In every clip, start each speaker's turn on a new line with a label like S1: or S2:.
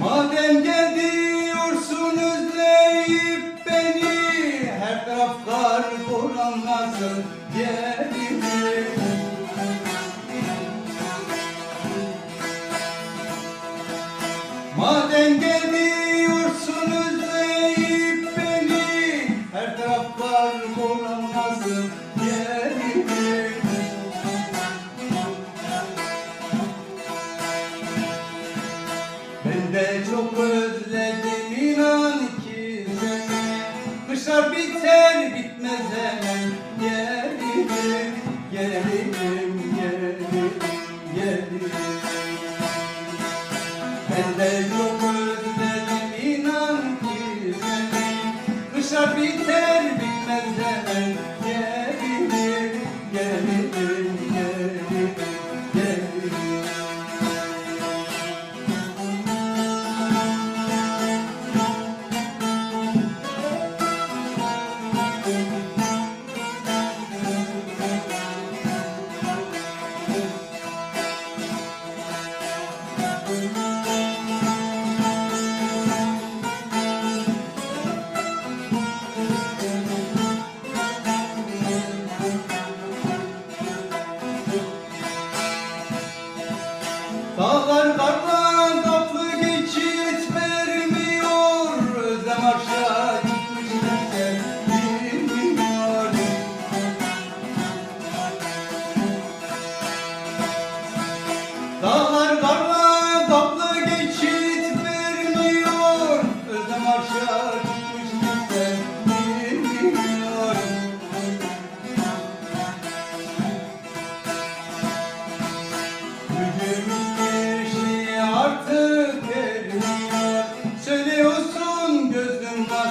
S1: Madem geliyorsun özleyip beni Her taraf kar bulanmasın yerimi Madem geliyorsun Başa biter bitmez hemen. Gelirim, gelirim, gelirim, gelirim. Ben de yok özledim inan ki beni Kışa biter Dağlar darlar.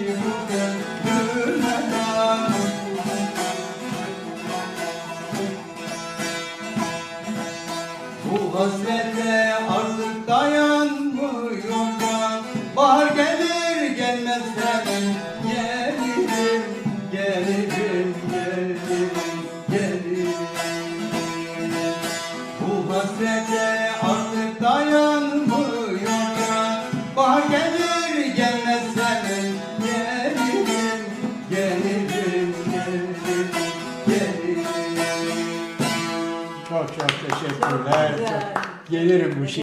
S1: Bu hasrete
S2: Çok çok teşekkürler. Çok Gelirim bu şey.